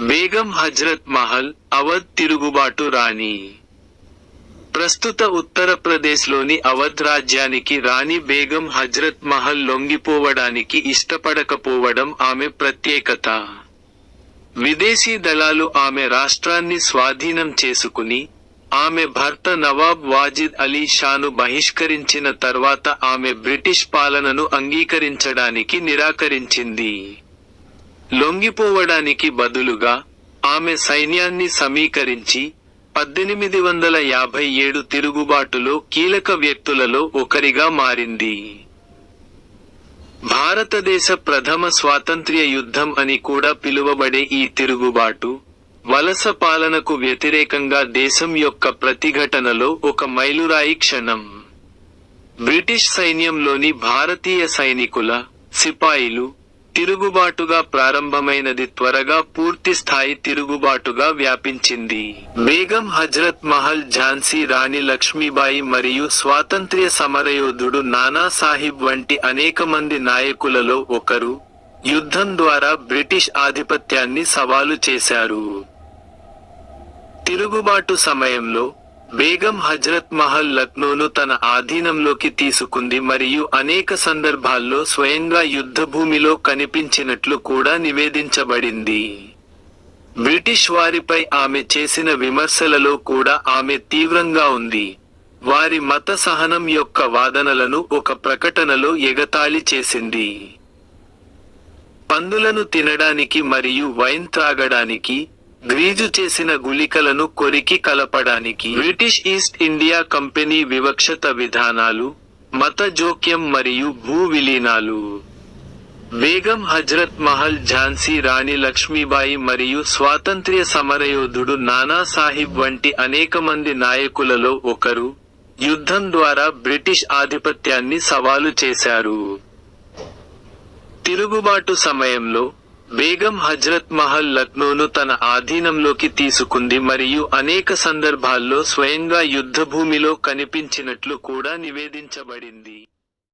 బేగం హజ్రత్ మహల్ అవధ్ తిరుగుబాటు రాణి. ప్రస్తుత ఉత్తరప్రదేశ్లోని అవధ్ రాజ్యానికి రాణి బేగం హజ్రత్ మహల్ లొంగిపోవడానికి ఇష్టపడకపోవడం ఆమె ప్రత్యేకత. విదేశీ దళాలు ఆమె రాష్ట్రాన్ని స్వాధీనం చేసుకుని ఆమె భర్త నవాబ్ వాజిద్ అలీ షాను బహిష్కరించిన తర్వాత ఆమె బ్రిటిష్ పాలనను అంగీకరించడానికి నిరాకరించింది. లొంగిపోవడానికి బదులుగా ఆమె సైన్యాన్ని సమీకరించి పద్దెనిమిది వందల యాభై ఏడు తిరుగుబాటులో కీలక వ్యక్తులలో ఒకరిగా మారింది. భారతదేశ ప్రథమ స్వాతంత్ర్య యుద్ధం అని కూడా పిలువబడే ఈ తిరుగుబాటు వలస పాలనకు వ్యతిరేకంగా దేశం యొక్క ప్రతిఘటనలో ఒక మైలురాయి క్షణం. బ్రిటిష్ సైన్యంలోని భారతీయ సైనికుల సిపాయిలు తిరుగుబాటుగా ప్రారంభమైనది త్వరగా పూర్తి స్థాయి తిరుగుబాటుగా వ్యాపించింది. బేగం హజ్రత్ మహల్ ఝాన్సీ రాణి లక్ష్మీబాయి మరియు స్వాతంత్ర్య సమరయోధుడు నానా సాహిబ్ వంటి అనేక మంది నాయకులలో ఒకరు యుద్ధం ద్వారా బ్రిటిష్ ఆధిపత్యాన్ని సవాలు చేశారు. తిరుగుబాటు సమయంలో బేగం హజ్రత్ మహల్ లక్నోను తన ఆధీనంలోకి తీసుకుంది మరియు అనేక సందర్భాల్లో స్వయంగా యుద్ధభూమిలో కనిపించినట్లు కూడా నివేదించబడింది. బ్రిటిష్ వారిపై ఆమె చేసిన విమర్శలలో కూడా ఆమె తీవ్రంగా ఉంది. వారి మత సహనం యొక్క వాదనలను ఒక ప్రకటనలో ఎగతాళి చేసింది. పందులను తినడానికి మరియు వైన్ త్రాగడానికి గ్రీజు చేసిన గుళికలను కొరికి కలపడానికి బ్రిటిష్ ఈస్ట్ ఇండియా కంపెనీ వివక్షత విధానాలు మత జోక్యం మరియు భూ విలీనాలు. బేగం హజ్రత్ మహల్ ఝాన్సీ రాణి లక్ష్మీబాయి మరియు స్వాతంత్ర్య సమరయోధుడు నానా సాహిబ్ వంటి అనేక మంది నాయకులలో ఒకరు యుద్ధం ద్వారా బ్రిటిష్ ఆధిపత్యాన్ని సవాలు చేశారు. తిరుగుబాటు సమయంలో బేగం హజ్రత్ మహల్ లక్నోను తన ఆధీనంలోకి తీసుకుంది మరియు అనేక సందర్భాల్లో స్వయంగా యుద్ధభూమిలో కనిపించినట్లు కూడా నివేదించబడింది.